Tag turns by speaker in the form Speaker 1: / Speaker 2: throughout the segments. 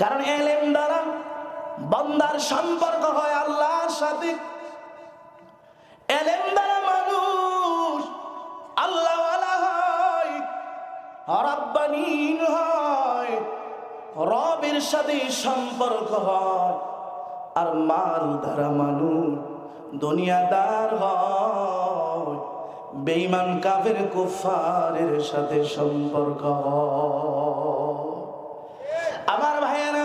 Speaker 1: কারণ এলেম দ্বারা বন্দার সম্পর্ক হয় আল্লাহর সাথে। এলেম দ্বারা মানুষ আল্লাহ হয় রব্বানীন হয়, রবের সাথে সম্পর্ক হয়। আর মাল দ্বারা মানুষ দুনিয়াদার হয়। বেঈমান কাফের কুফারের সাথে সম্পর্ক হয় আমার ভাইয়েরা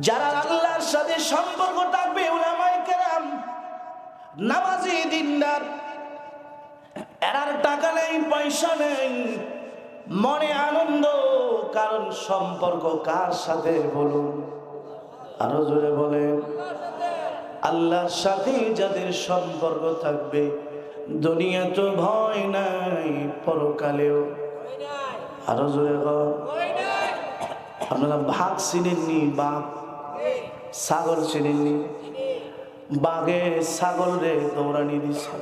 Speaker 1: যারা আল্লাহর সাথে সম্পর্ক থাকবে উলামায়ে কেরাম, নামাজি, দিনদার, এরার টাকা নেই, পয়সা নেই, মনে আনন্দ, কারণ সম্পর্ক কার সাথে বলুন? আরও জোরে বলেন। আল্লাহর সাথে যাদের সম্পর্ক থাকবে, দুনিয়া তো ভয় নাই, পরকালেও। আরও জোরে আপনারা ভাগ চিনেননি বাঘ ছাগল চিনেননি বাঘে ছাগল রে দৌড়ানি দিছে।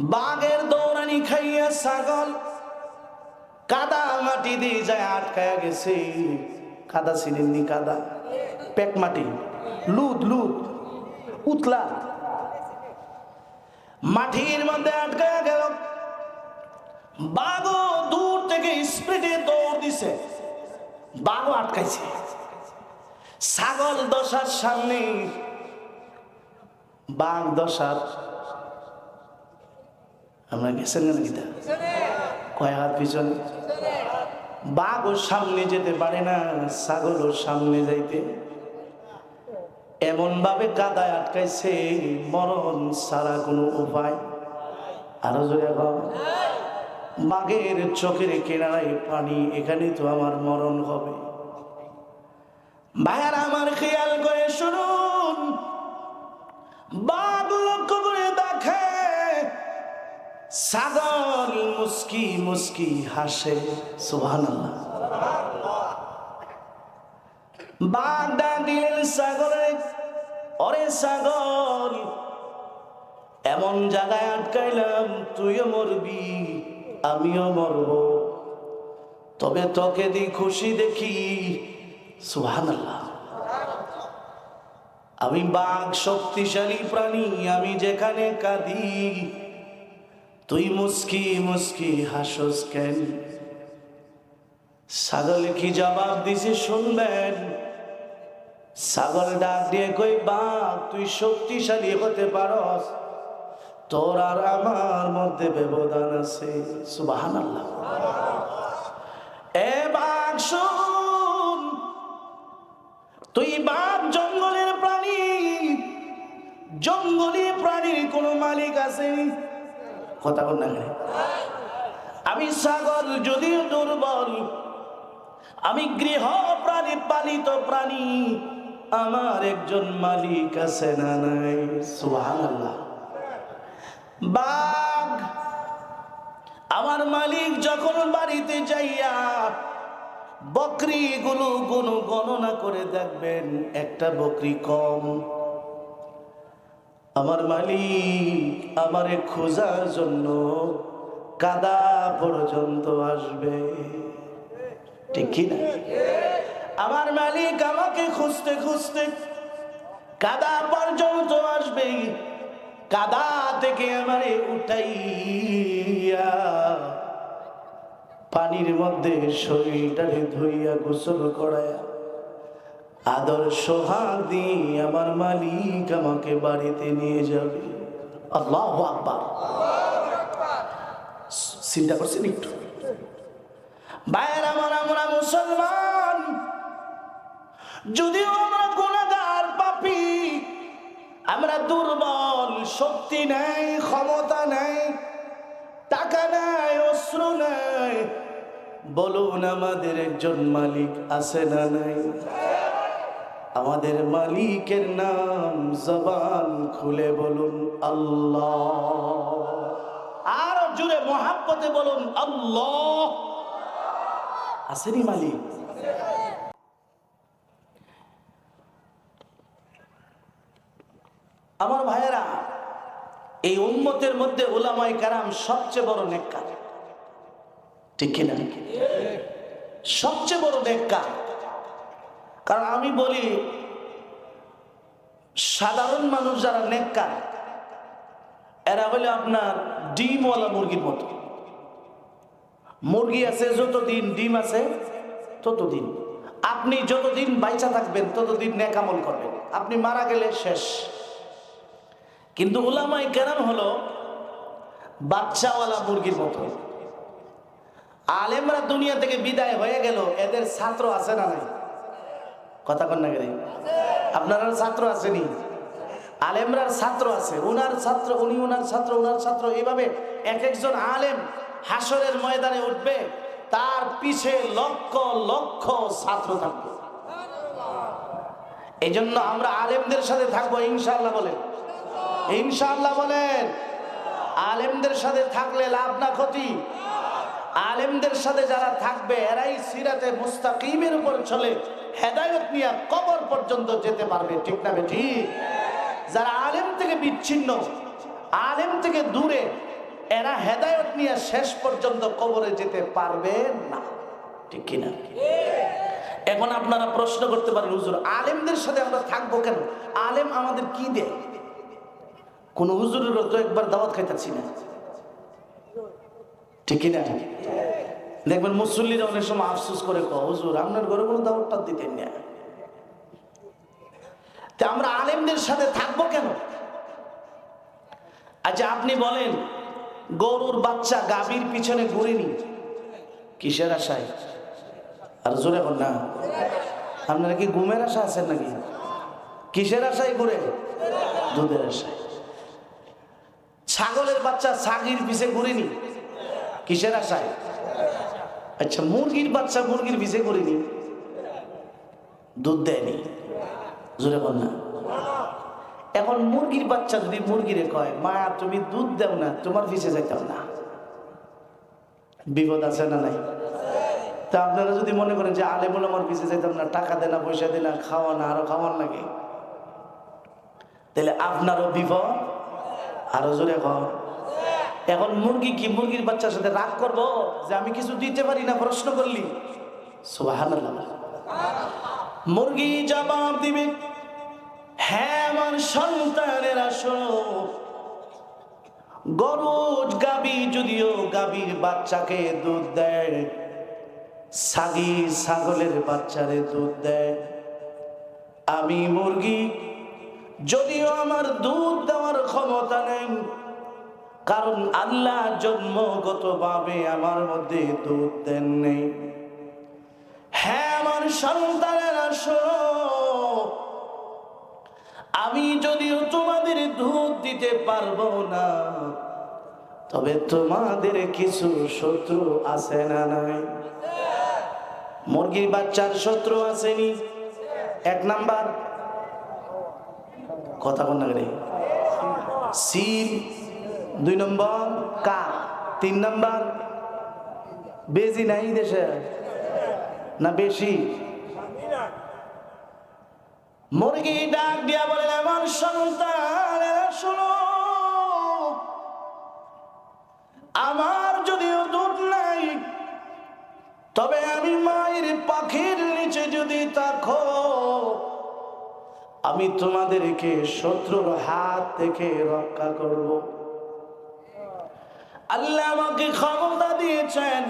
Speaker 1: বাঘের দৌড়ানি খাইয়া ছাগল কাদা মাটি দিয়ে যায় আটকায়া গেছে। কাদা চিনেননি কাদা। পেক মাটি। লুদ লুদ উতলা। মাটির মধ্যে আটকায়া গেল। বাঘও দূর থেকে স্পিডে দৌড় দিছে। বাঘও আটকাইছে। ছাগল দশার সামনে, বাঘ দশার। আমরা গেছেন না গীতা? কয় হাত পিছনে? বাঘ ওর সামনে যেতে পারে না ছাগল ওর সামনে যাইতে। এমন ভাবে কাদায় আটকাইছে, মরণ ছাড়া কোনো উপায় আরও জোরে বাঘের চোখের কেনারায় পানি, এখানে তো আমার মরণ হবে। ভাইয়ার আমার খেয়াল করে শুনুন। বাঘ লক্ষ্য করে দেখে সাগর মুস্কি মুস্কি হাসে। সুহান বাঘ ডাক দিলেন সাগরে অরে সাগর এমন জায়গায় আটকাইলাম, তুইও মরবি, আমিও মরব। তবে তোকে দি খুশি দেখি সুহান আমি বাঘ শক্তিশালী প্রাণী, আমি যেখানে কাঁদি, তুই মুস্কি মুস্কি হাসস কেন? ছাগলে কি জবাব দিছে শুনবেন? ছাগল ডাক দিয়ে কই বাঘ তুই শক্তিশালী হতে পারস। তোর আর আমার মধ্যে ব্যবধান আছে। সুবাহান আল্লাহ জঙ্গলি প্রাণীর কোনো মালিক আছে কথা বল না আমি সাগর যদিও দুর্বল, আমি গৃহ প্রাণী, পালিত প্রাণী, আমার একজন মালিক আছে না নাই? সুহানাল্লাহ বাঘ, আমার মালিক যখন বাড়িতে যাইয়া বকরি গুলো গুলো গণনা করে দেখবেন, একটা বকরি কম। আমার মালিক আমারে খোঁজার জন্য কাদা পর্যন্ত আসবে। ঠিক কি না? আমার মালিক আমাকে খুঁজতে খুঁজতে কাদা পর্যন্ত আসবে। কাদা থেকে আমারে উঠাইয়া পানির মধ্যে শরীরটারে ধুইয়া গোসল করায়া আদর সোহাগ আমার মালিক আমাকে বাড়িতে নিয়ে যাবে। আল্লাহ আকবার। চিন্তা করছেন একটু? বাইর আমার, আমরা মুসলমান। যদিও আমরা গুণাগার, পাপি, আমরা দুর্বল, শক্তি নাই, ক্ষমতা নাই, টাকা নাই, অস্ত্র নাই, বলুন আমাদের একজন মালিক আছে না নাই? আমাদের মালিকের নাম জবান খুলে বলুন আল্লাহ। আর জুড়ে মহাব্বতে বলুন আল্লাহ। আসেনি মালিক। আমার ভাইয়েরা, এই উম্মতের মধ্যে ওলামাই কারাম সবচেয়ে বড় নেককার। ঠিক কিনা? সবচেয়ে বড় নেককা কারণ আমি বলি, সাধারণ মানুষ যারা নেককা এরা হলে আপনার ডিমওয়ালা মুরগির মতো। মুরগি আছে যতদিন ডিম আছে ততদিন। আপনি যতদিন বাইচা থাকবেন, ততদিন নেকামল করবেন। আপনি মারা গেলে শেষ। কিন্তু উলামাই কেরাম হলো বাচ্চাওয়ালা মুরগির মতো। আলেমরা দুনিয়া থেকে বিদায় হয়ে গেল, এদের ছাত্র আছে না নাই? কথা কন না গেলে আপনার ছাত্র আসেনি আলেমরার ছাত্র আছে। উনার ছাত্র, উনি উনার ছাত্র উনার ছাত্র। এইভাবে এক একজন আলেম হাসরের ময়দানে উঠবে, তার পিছে লক্ষ লক্ষ ছাত্র থাকবে। এই জন্য আমরা আলেমদের সাথে থাকব ইনশাল্লাহ বলেন। ইনশাল্লাহ বলেন। আলেমদের সাথে থাকলে লাভ না ক্ষতি। আলেমদের সাথে যারা থাকবে, এরাই সিরাতে মুস্তাকিমের উপর চলে। হেদায়ত নিয়ে কবর পর্যন্ত যেতে পারবে, ঠিক না বেঠি? যারা আলেম থেকে বিচ্ছিন্ন, আলেম থেকে দূরে, এরা হেদায়ত নিয়ে শেষ পর্যন্ত কবরে যেতে পারবে না, ঠিক কিনা? এখন আপনারা প্রশ্ন করতে পারেন, হুজুর, আলেমদের সাথে আমরা থাকব কেন? আলেম আমাদের কি দেয়? কোন হুজুরের তো একবার দাওয়াত খাইতেছি না, ঠিক কিনা? দেখবেন মুসল্লিরা অনেক সময় আফসোস করে কো হুজুর, আপনার ঘরে কোনো দাওয়াতটা দিতেন না। তা আমরা আলেমদের সাথে থাকব কেন? আচ্ছা আপনি বলেন, গরুর বাচ্চা গাভীর পিছনে ঘুরেনি? কিসের আশায়? আর জোরে কর না। আপনারা কি ঘুমের আশা আছেন নাকি? কিসের আশায় ঘুরে দুধের আশায়। ছাগলের বাচ্চা ছাগির পিছে ঘুরেনি? কিসের আশায়? আচ্ছা মুরগির বাচ্চা মুরগির পিছে ঘুরেনি দুধ দেয়নি। জোরে বল না। এখন মুরগির বাচ্চা যদি মুরগিরে কয়, মা, তুমি দুধ দেও না, তোমার পিছে যাইতাম না। বিপদ আছে না নাই? তা আপনারা যদি মনে করেন যে আলে বলে আমার পিছিয়ে যাইতাম না, টাকা দেয় না, পয়সা দেয় না খাওয়া না, আরও খাওয়ার লাগে। তাহলে আপনারও বিপদ, আরও জোরে কর এখন মুরগি কি মুরগির বাচ্চার সাথে রাগ করব যে আমি কিছু দিতে পারি না? প্রশ্ন করলি। মুরগি জবাব দিবে হ্যাঁ আমার সন্তানের আসো গরুজ গাবি যদিও গাবির বাচ্চাকে দুধ দেয়, সাগি ছাগলের বাচ্চারে দুধ দেয়। আমি মুরগি, যদিও আমার দুধ দেওয়ার ক্ষমতা নেই কারণ আল্লাহ জন্মগত ভাবে আমার মধ্যে দুধ দেন নেই। হ্যাঁ আমার সন্তানের আসো। আমি যদিও তোমাদের দুধ দিতে পারব না, তবে তোমাদের কিছু শত্রু আছে না নাই? মুরগির বাচ্চার শত্রু আসেনি? এক নাম্বার। কথা কোন? রে সিল দুই নম্বর কা তিন নম্বর, বেজি নাই দেশে? না বেশি? মুরগি ডাক দিয়া বলেন, আমার সন্তান শোনো। আমার যদিও দুধ নাই, তবে আমি মায়ের পাখির নিচে যদি তাকো, আমি তোমাদেরকে শত্রুর হাত থেকে রক্ষা করব। আল্লাহ আমাকে ক্ষমতা দিয়েছেন।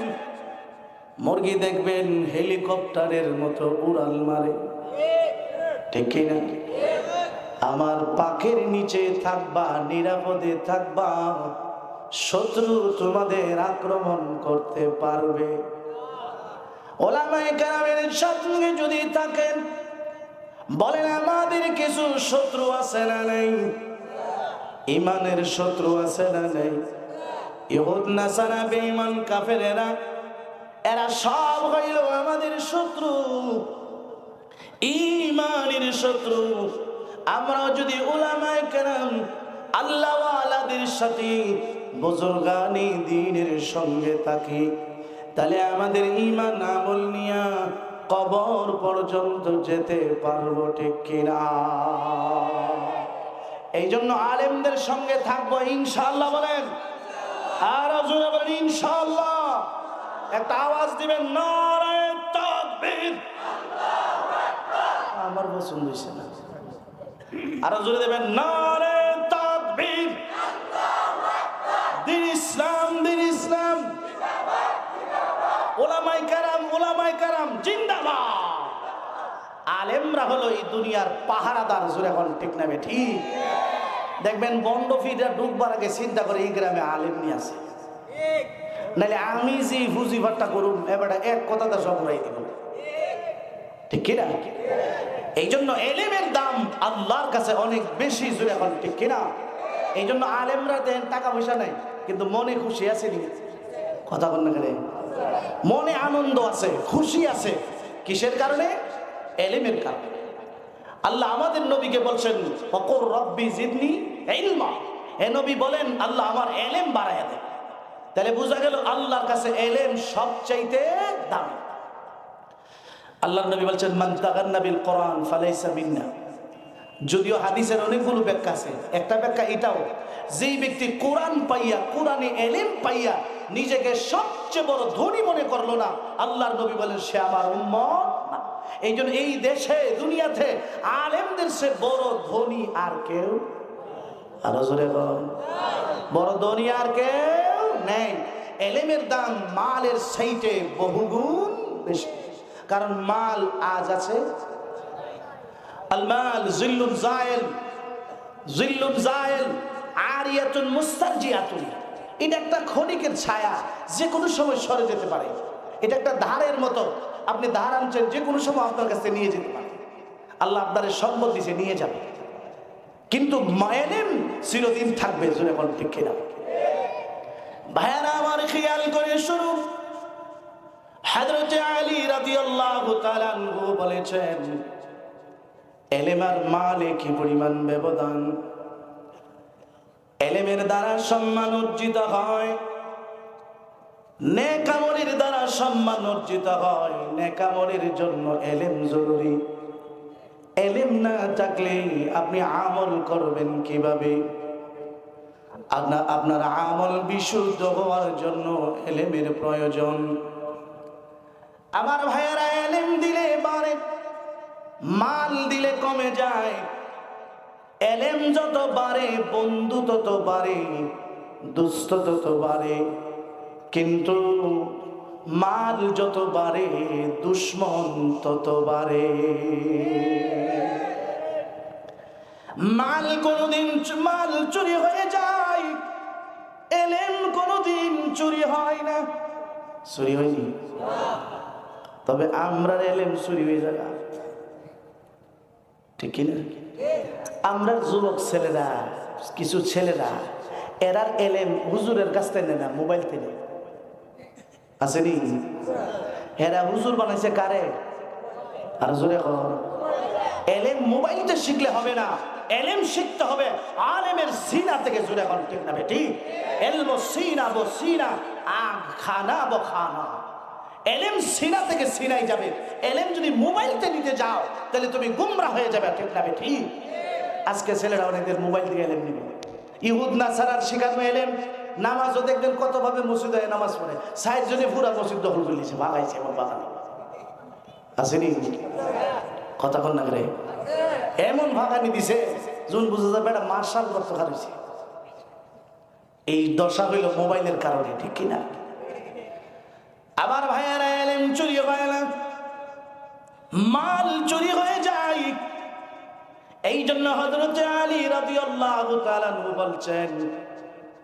Speaker 1: মুরগি দেখবেন হেলিকপ্টারের মতো উড়াল মারে। ঠিক না? আমার পাখের নিচে থাকবা, নিরাপদে থাকবা, শত্রু তোমাদের আক্রমণ করতে পারবে। ওলামায়ে যদি থাকেন, বলেন আমাদের কিছু শত্রু আছে না নেই? ইমানের শত্রু আছে না নেই? ইহুদ নাসারা বেঈমান কাফেরেরা, এরা সব হইল আমাদের শত্রু ইমানের শত্রু। আমরাও যদি ওলামায়ে কেরাম আল্লাহ আলাদের সাথে বুজুর্গানি দিনের সঙ্গে থাকি, তাহলে আমাদের ইমান আমল নিয়া কবর পর্যন্ত যেতে পারব ঠিক কিনা? এই জন্য আলেমদের সঙ্গে থাকব ইনশাল্লাহ বলেন। আর জোরে বলেন ইনশাল্লাহ একটা আওয়াজ দিবেন নারায়ণ তাকবীর। আমার পছন্দ হয়েছে না। আরও জোরে দেবেন নারে তাকবীর। দিন ইসলাম দিন ইসলাম। ওলামাই কারাম ওলামাই কারাম, জিন্দাবাদ। আলেমরা হলো এই দুনিয়ার পাহারাদার, জোরে এখন ঠিক নামে ঠিক? দেখবেন বন্ড ফিটা ডুববার আগে চিন্তা করে এই গ্রামে আলেম নিয়ে আসে নাহলে আমি যে ফুজিফারটা করুম এবার এক কথাটা সব উড়াই দিব। ঠিক কিনা? এই জন্য এলেমের দাম আল্লাহর কাছে অনেক বেশি জোরে এখন ঠিক কিনা? এই জন্য আলেমরা দেন টাকা পয়সা নাই কিন্তু মনে খুশি আছে নি? কথা বল না কেন? মনে আনন্দ আছে খুশি আছে। কিসের কারণে? এলেমের কারণে। আল্লাহ আমাদের নবীকে বলছেন অকর রব্বি জিদনি ইলমা। এ নবী বলেন, আল্লাহ আমার এলেম বাড়াইয়া দেন। তাহলে বোঝা গেল আল্লাহর কাছে এলেম সবচাইতে দামি। আল্লাহ নবী বলছেন, মান কোরআন ফালাইসা মিন্না। যদিও হাদিসের অনেকগুলো ব্যাখ্যা আছে, একটা ব্যাখ্যা এটাও, যেই ব্যক্তি কোরআন পাইয়া, কোরআনে এলেম পাইয়া নিজেকে সবচেয়ে বড় ধনী মনে করল না, আল্লাহর নবী বলেন, সে আমার উম্মত না। এই জন্য এই দেশে, দুনিয়াতে আলেমদের সে বড় ধনী আর কেউ বড় ধনী আর কেউ নেই। এলেমের দাম মালের সাইটে বহুগুণ বেশি। কারণ মাল আজ আছে। আলমাল জিল্লুন জায়েল। জিল্লুন জায়েল, আরিয়াতুন মুস্তারজিয়াতুন। এটা একটা ক্ষণিকের ছায়া যে কোনো সময় সরে যেতে পারে। এটা একটা ধারের মতো। আপনি ধার আনছেন যে কোনো সময় আপনার কাছে নিয়ে যেতে পারে আল্লাহ আপনার সম্পদ দিছে নিয়ে যাবে। কিন্তু মায়েলেম চিরদিন থাকবে, জোরে বল ঠিক কিনা? ভাইয়ারা, আমার খেয়াল করে শুরু হাজরতে আলী রাদিয়াল্লাহু তাআলা বলেছেন, এলেমার মালে কি পরিমাণ ব্যবধান? এলেমের দ্বারা সম্মান অর্জিত হয়। নেকামলের দ্বারা সম্মান অর্জিত হয়। নেকামলের জন্য এলেম জরুরি। এলেম না থাকলে আপনি আমল করবেন কীভাবে? আপনার আপনার আমল বিশুদ্ধ হওয়ার জন্য এলেমের প্রয়োজন। আমার ভাইয়েরা, এলেম দিলে বাড়ে, মাল দিলে কমে যায়। এলেম যত বাড়ে, বন্ধু তত বাড়ে, দুস্থ তত বাড়ে। কিন্তু মাল যত বাড়ে, দুশ্মন তত বাড়ে। মাল কোনোদিন মাল চুরি হয়ে যায়, এলেম কোনোদিন চুরি হয় না। চুরি হয়নি? তবে আমরা এলেম চুরি হয়ে যায় ঠিক কিনা আমরা যুবক ছেলেরা, কিছু ছেলেরা, এরার এলেম হুজুরের কাছ থেকে না, মোবাইল থেকে। আসেনি? এরা হুজুর বানাইছে কারে? আর জোরে কর। এলেম মোবাইলতে শিখলে হবে না। এলেম শিখতে হবে। আলেমের সিনা থেকে জোরে এখন ঠিক না বেটি? এলবো সিনা বো সিনা আ খানা বো খানা। এলেম সিনা থেকে সিনাই যাবে। এলেম যদি মোবাইলতে নিতে যাও, তাহলে তুমি গুমরা হয়ে যাবে, ঠিক না বেটি? আজকে ছেলেরা অনেকদের মোবাইল থেকে এলেম নিবে। ইহুদ, নাসারার শিখানো এলেম। নামাজও দেখবেন কতভাবে মসজিদে নামাজ পড়ে। সাইড জনে পুরা মসজিদ দখল করে নিয়েছে ভাগাইছে এবং বাগানে। আসেনি? কথা কন না রে? এমন ভাগানি দিছে, জুন বুঝে যাবে এটা মার্শাল করতে হারিয়েছে এই দশা হইল মোবাইলের কারণে, ঠিক কিনা আবার ভাইয়ারা এলেন, চুরি হয় না মাল চুরি হয়ে যায়। এই জন্য হজরত আলী রাজি আল্লাহ বলছেন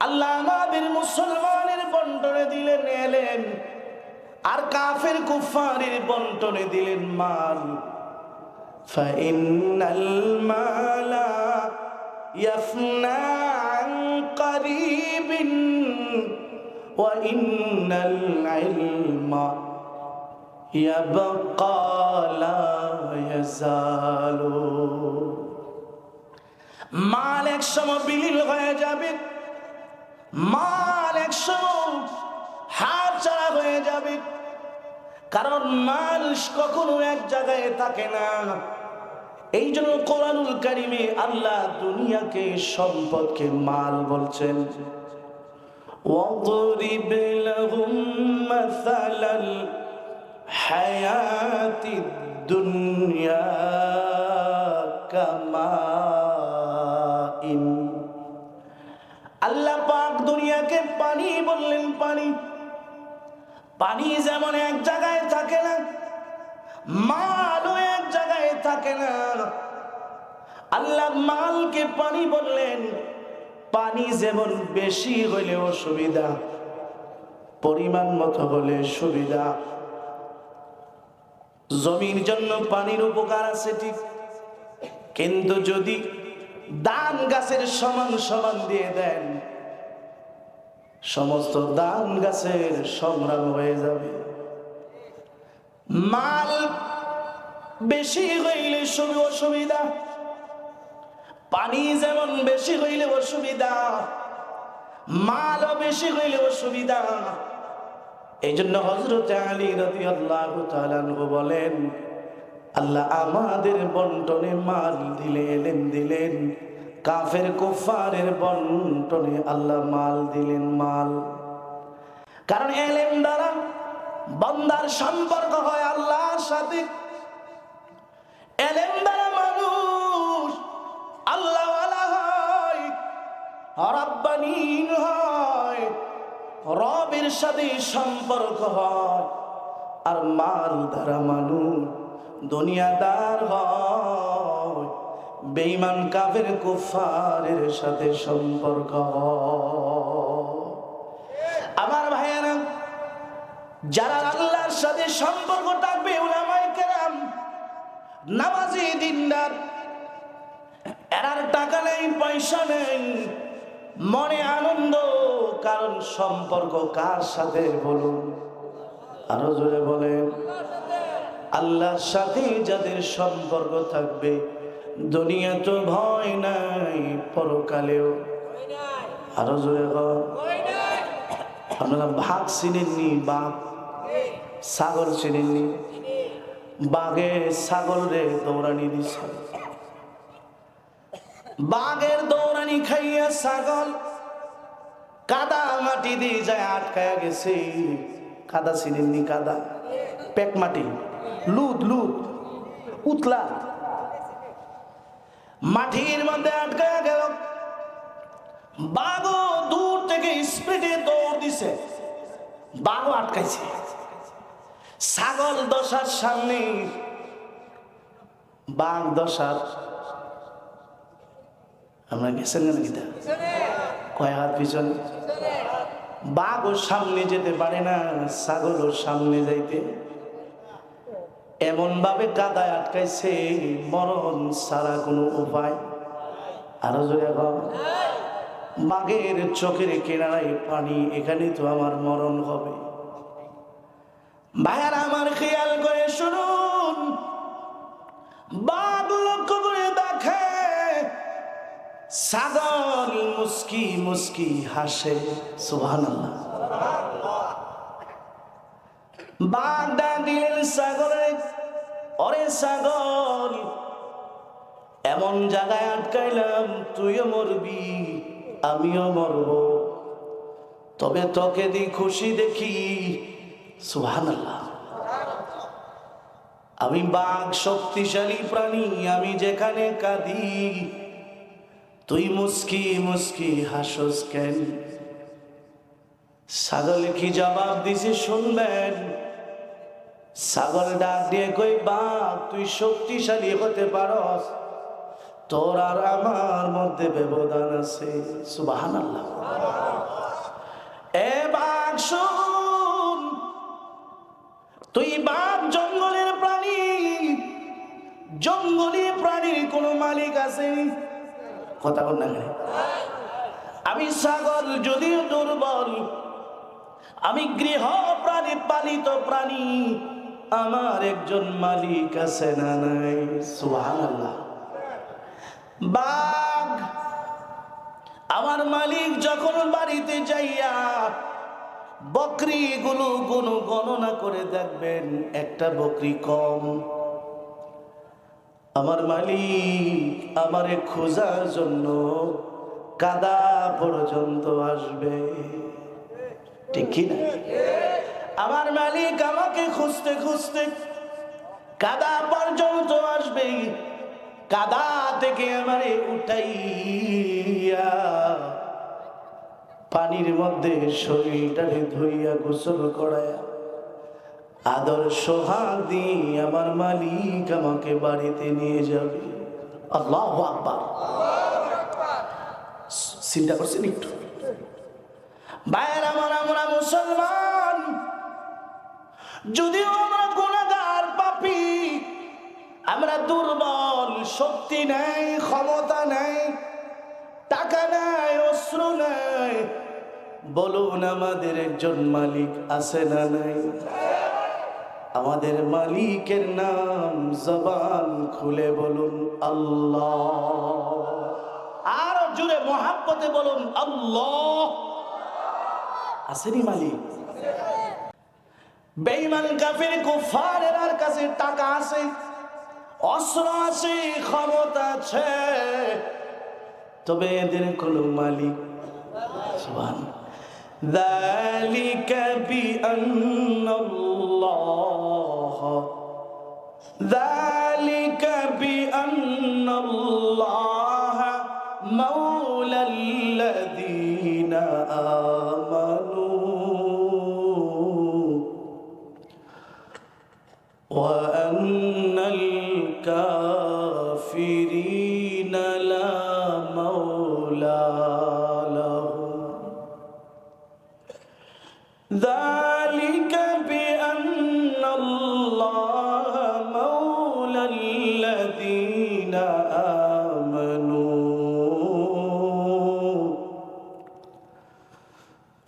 Speaker 1: আল্লাহ আমাদের মুসলমানের বন্টনে দিলেন এলেন আর কাফের কুফারের বন্টনে দিলেন মাল فإن المال يفنى عن قريب وإن العلم يبقى لا يزال মাল এক সময় বিলীন হয়ে যাবে মাল এক সময় হাত ছাড়া হয়ে যাবে কারণ মাল কখনো এক জায়গায় থাকে না এই জন্য কোরআনুল কারিমে আল্লাহ দুনিয়াকে সম্পদকে মাল বলছেন واضرب لهم مثل الحياة الدنيا كماء আল্লাহ পাক দুনিয়াকে পানি বললেন, পানি। পানি যেমন এক জায়গায় থাকে না, মালও এক জায়গায় থাকে না। আল্লাহ মালকে পানি বললেন, পানি যেমন বেশি হইলে অসুবিধা, পরিমাণ মতো হলে সুবিধা। জমির জন্য পানির উপকার আছে ঠিক, কিন্তু যদি দান গাছের সমান সমান দিয়ে দেন। সমস্ত দান গাছের সংগ্রাম হয়ে যাবে। মাল বেশি হইলে শুধু অসুবিধা, পানি যেমন বেশি হইলে অসুবিধা, মালও বেশি হইলে অসুবিধা। এই জন্য হজরত আলী রতি আল্লাহ বলেন আল্লাহ আমাদের বন্টনে মাল দিলেন দিলেন। কাফের কুফারের বন্টনে আল্লাহ মাল দিলেন, মাল। কারণ এলেন দ্বারা বন্দার সম্পর্ক হয় আল্লাহর সাথে। এলেন দ্বারা মানুষ আল্লাহ হয় হয়, রবের সাথে সম্পর্ক হয়। আর মাল দ্বারা মানুষ দুনিয়াদার হয়, বেঈমান কাফের কুফারের সাথে সম্পর্ক আমার ভাইয়েরা, যারা আল্লাহর সাথে সম্পর্ক থাকবে ওলামাই কেরাম, নামাজি, দিনদার, এরার টাকা নেই, পয়সা নেই, মনে আনন্দ, কারণ সম্পর্ক কার সাথে বলুন? আরও জোরে বলেন। আল্লাহর সাথে যাদের সম্পর্ক থাকবে দুনিয়া তো ভয় নাই, পরকালেও। আরও জোরে আপনারা ভাগ চিনেননি, বাঘ? ছাগল চিনেননি? বাঘে ছাগল রে দৌড়ানি দিছে। বাঘের দৌড়ানি খাইয়া ছাগল কাদা মাটি দিয়ে যায় আটকায়া গেছে। কাদা চিনেননি কাদা? পেক মাটি। লুদ লুদ উতলা। মাটির মধ্যে আটকায়া গেল। বাঘও দূর থেকে স্পিডে দৌড় দিছে। বাঘও আটকাইছে। ছাগল দশার সামনে। বাঘ দশার। আমরা গেছেন না গীতা? কয় হাত পিছনে? বাঘ ওর সামনে যেতে পারে না ছাগল ওর সামনে যাইতে। এমন ভাবে কাদায় আটকাইছে, মরণ ছাড়া কোনো উপায় আরও জোরে বাঘের চোখের কেনারায় পানি এখানে তো আমার মরণ হবে। ভাইয়ার, আমার খেয়াল করে শুনুন। বাঘ লক্ষ্য করে দেখে সাগর মুস্কি মুস্কি হাসে। সুহান ডাক দিলেন সাগরে অরে সাগর, এমন জায়গায় আটকাইলাম, তুইও মরবি, আমিও মরব। তবে তোকে দি খুশি দেখি সুহান আমি বাঘ শক্তিশালী প্রাণী, আমি যেখানে কাঁদি, তুই মুস্কি মুস্কি হাসস কেন? ছাগল কি জবাব দিছে শুনবেন? ছাগল ডাক দিয়ে কই বাঘ তুই শক্তিশালী হতে পারস। তোর আর আমার মধ্যে ব্যবধান আছে। সুবাহান তুই বাঘ, জঙ্গলের প্রাণী। জঙ্গলি প্রাণীর কোনো মালিক আছে? কথা বল না? আমি সাগর যদিও দুর্বল, আমি গৃহ প্রাণী, পালিত প্রাণী আমার একজন মালিক আছে না নাই? সুবহানাল্লাহ। বাঘ, আমার মালিক যখন বাড়িতে যাইয়া বকরিগুলো কোনো গণনা করে দেখবেন, একটা বকরি কম। আমার মালিক আমারে খোঁজার জন্য কাদা পর্যন্ত আসবে। ঠিক না আমার মালিক আমাকে খুঁজতে খুঁজতে কাদা পর্যন্ত আসবে, কাদা থেকে আমারে উঠাইয়া পানির মধ্যে শরীরটারে ধুইয়া গোসল করায়া আদর হাত দিয়ে আমার মালিক আমাকে বাড়িতে নিয়ে যাবে। আল্লাহ আকবার। চিন্তা করছেন একটু। বাইরে আমার আমরা মুসলমান। যদিও আমরা গুণাগার পাপি, আমরা দুর্বল, শক্তি নাই, ক্ষমতা নাই, টাকা নাই অস্ত্র নাই, বলুন আমাদের একজন মালিক আছে না নাই? আমাদের মালিকের নাম জবান খুলে বলুন আল্লাহ। আরও জুড়ে মহাব্বতে বলুন আল্লাহ। আসেনি মালিক? বেইমান কাফের কুফারের আর কাছে টাকা আছে অস্ত্র আছে ক্ষমতা আছে তবে এদের কোনো মালিক সুবহান ذلك بأن الله ذلك بأن الله مولى الذين آمنوا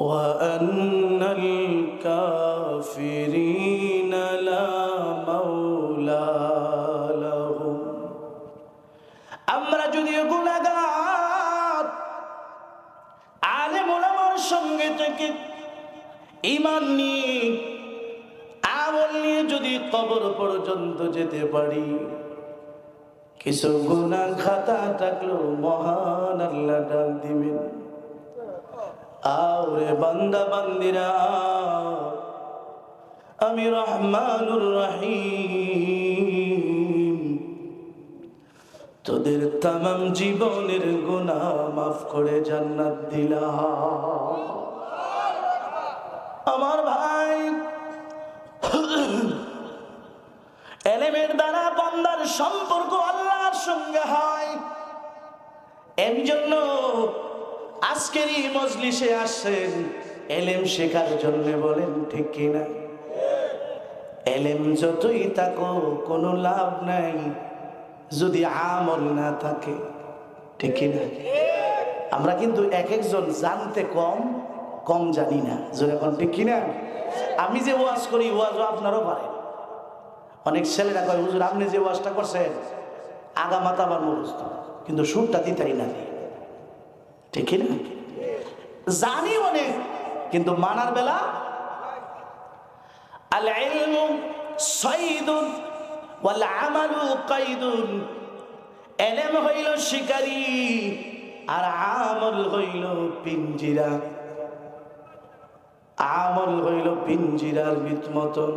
Speaker 1: وأن الكافرين لا مولى لهم আমরা যদি গুণাগার আলেম ওলামার সঙ্গে থেকে ইমান নিয়ে আমল নিয়ে যদি কবর পর্যন্ত যেতে পারি কিছু গুণা খাতা থাকলো মহান আল্লাহ ডাক দিবেন আওরে বান্দা, বান্দিরা, আমি রহমানুর রহিম। তোদের তামাম জীবনের গুণা মাফ করে জান্নাত দিলা আমার ভাই, এলেমের দ্বারা বান্দার সম্পর্ক আল্লাহর সঙ্গে হয়। এর জন্য আজকের এই মজলিসে আসছেন। এলেম শেখার জন্য বলেন, ঠিক কিনা? এলেম যতই থাকো কোনো লাভ নাই। যদি আমল না থাকে, ঠিক কিনা? আমরা কিন্তু এক একজন জানতে কম কম জানি না। জোরে এখন ঠিক কিনা? আমি যে ওয়াজ করি ওয়াজও আপনারও পারেন। অনেক ছেলেরা কয়, হুজুর, আপনি যে ওয়াজটা করছেন, আগা মাথা আমার মুখস্থ। কিন্তু সুরটা দিতাই না। ঠিক না? জানি অনেক, কিন্তু মানার বেলা? এলেম হইল শিকারী আর আমল হইল পিঞ্জিরা। আমল হইল পিঞ্জিরার মতন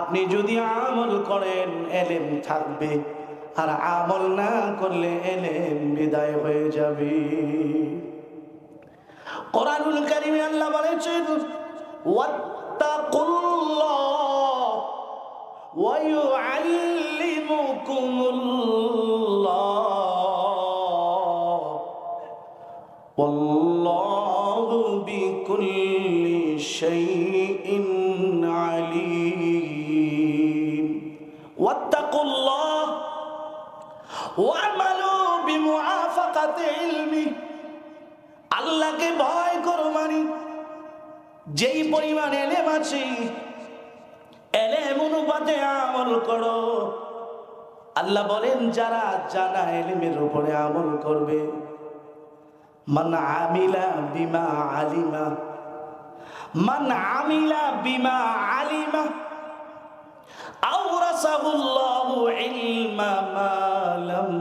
Speaker 1: আপনি যদি আমল করেন, এলেম থাকবে। আর আমল না করলে এলেম বিদায় হয়ে যাবে। কোরআনুল কারিমে আল্লাহ বলেছেন, ওয়াত্তাকুল্লাহ ওয়ায়ুআল্লিমুকুমুল্লাহ ওয়াল্লাহু বিকুল্লি শাইইন আল্লাহকে ভয় করো মানি। যেই পরিমাণ এলেম আছে, এলেম অনুপাতে আমল করো। আল্লাহ বলেন, যারা জানা এলেমের উপরে আমল করবে, মান আমিলা বিমা আলিমা। মান আমিলা বিমা আলিমা। আওরাসাহুল্লাহু ইলমা মা লাম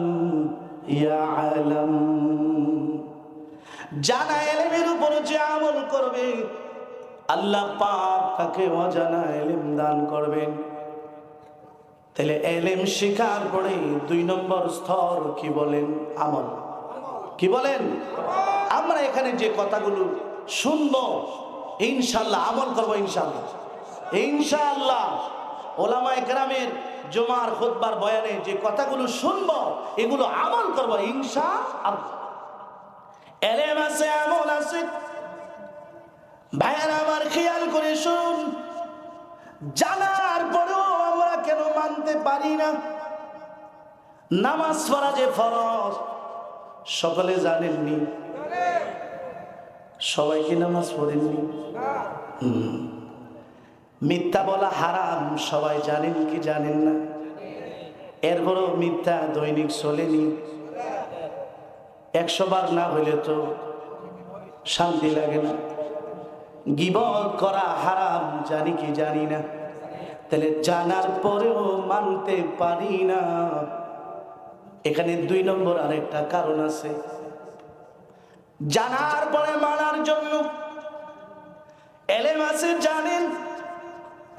Speaker 1: ইয়ালাম। জানা এলেমের উপর যে আমল করবে, আল্লাহ পাক তাকে অজানা এলেম দান করবেন। তাহলে এলেম শিকার পরে দুই নম্বর স্তর কি বলেন? আমল। কি বলেন? আমরা এখানে যে কথাগুলো শুনব ইনশাল্লাহ আমল করব ইনশাল্লাহ ইনশাআল্লাহ ওলামা একরামের জমার খুতবার বয়ানে যে কথাগুলো শুনব, এগুলো আমল করব ইনশা আমল আছে। ভাইয়ার, আমার খেয়াল করে শুন জানার পরেও আমরা কেন মানতে পারি না? নামাজ পড়া যে ফরজ, সকলে জানেননি? সবাই কি নামাজ পড়েননি? হুম। মিথ্যা বলা হারাম, সবাই জানেন কি জানেন না? এরপরও মিথ্যা দৈনিক চলেনি। একশো বার না হইলে তো শান্তি লাগে না। গিবত করা হারাম, জানি কি জানি না। তাহলে জানার পরেও মানতে পারি না। এখানে দুই নম্বর আরেকটা কারণ আছে। জানার পরে মানার জন্য এলেম আছে, জানেন?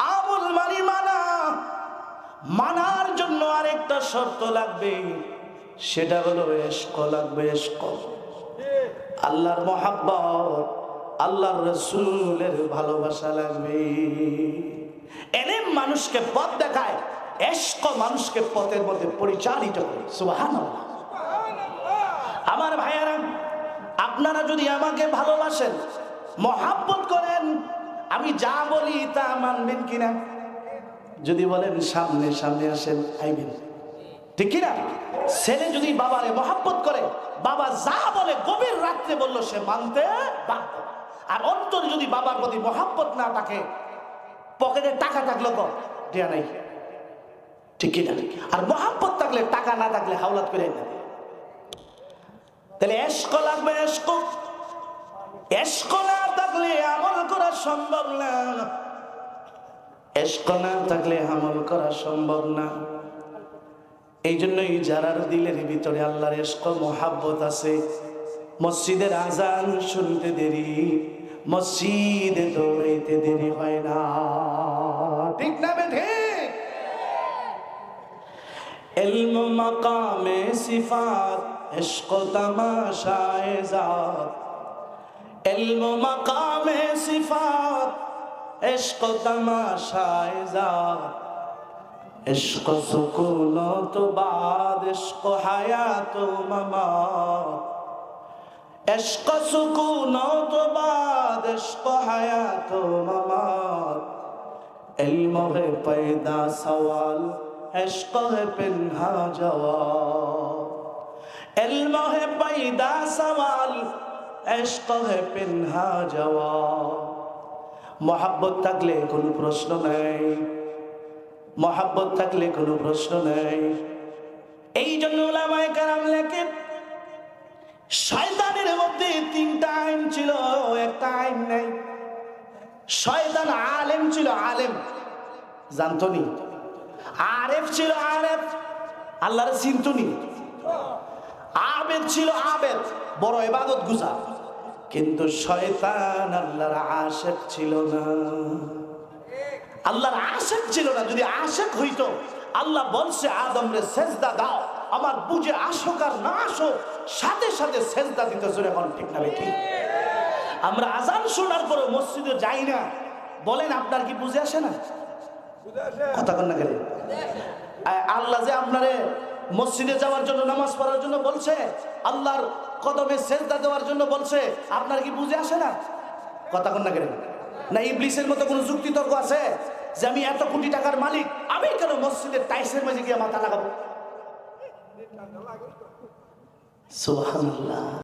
Speaker 1: আমল মানি মানা। মানার জন্য আরেকটা শর্ত লাগবে, সেটা হলো এস্ক লাগবে এস্ক আল্লাহর মহাব্বত, আল্লাহর রসুলের ভালোবাসা লাগবে। এলেম মানুষকে পথ দেখায় এস্ক মানুষকে পথের মধ্যে পরিচালিত করে। সুবাহান আমার ভাইয়ারা, আপনারা যদি আমাকে ভালোবাসেন, মহাব্বত করেন আমি যা বলি তা মানবেন কিনা? যদি বলেন, সামনে সামনে আসেন, আইবেন। ঠিক কিনা? ছেলে যদি বাবারে মহাব্বত করে, বাবা যা বলে, গভীর রাত্রে বলল, সে মানতে আর অন্তর যদি বাবার প্রতি মহাব্বত না থাকে, পকেটে টাকা থাকল কর দেয়া নাই। ঠিক কিনা? আর মহাব্বত থাকলে, টাকা না থাকলে হাওলাত করে নেবে। তাহলে এস্ক লাগবে, এস্ক। এস্ক না থাকলে আমল করা সম্ভব না। এস্ক না থাকলে আমল করা সম্ভব না। এই জন্যই যারার দিলের ভিতরে আল্লাহর এস্ক মোহাব্বত আছে, মসজিদের আজান শুনতে দেরি, মসজিদে দৌড়াইতে দেরি হয় না। ঠিক না বেঠে ইলম মাকামে সিফাত ইশক তামাশায়ে জাত। এলম মকামে সিফাত, এশক তামাশায় যাত এশক সুকুনত বাদ, এশক হায়াত মামাত, এশক সুকুনত বাদ, এশক হায়াত মামাত علم হে پیدا سوال عشق হে پنہا جواب علم হে پیدا سوال পেনহা যাওয়া মহাব্বত থাকলে কোনো প্রশ্ন নেই। মহাব্বত থাকলে কোনো প্রশ্ন নেই। এই জন্য ওলামায় কারাম লেখেন, শয়তানের মধ্যে তিনটা আইন ছিল, একটা আইন নেই। শয়তান আলেম ছিল, আলেম। জানতো নি? আরেফ ছিল আরেফ, আল্লাহর চিন্তনি আবেদ ছিল আবেদ, বড় এবাদত গুজা। কিন্তু শয়তান আল্লাহর আশেক ছিল না। আল্লাহর আশেক ছিল না। যদি আশেক হইতো আল্লাহ বলছে আদম রে সেজদা দাও। আমার বুঝে আসুক আর না আসুক সাথে সাথে সেজদা দিতে জোরে এখন ঠিক না ঠিক আমরা আজান শোনার পরে মসজিদে যাই না। বলেন আপনার কি বুঝে আসে না? কথা কন না আ- আল্লাহ যে আপনারে মসজিদে যাওয়ার জন্য, নামাজ পড়ার জন্য বলছে, আল্লাহর কদমে সেজদা দেওয়ার জন্য বলছে, আপনার কি বুঝে আসে না? কথা কন না কেন? না, ইবলিসের মতো কোনো যুক্তি তর্ক আছে যে আমি এত কোটি টাকার মালিক, আমি কেন মসজিদের টাইসের মাঝে গিয়ে মাথা লাগাবো? সুবহানাল্লাহ।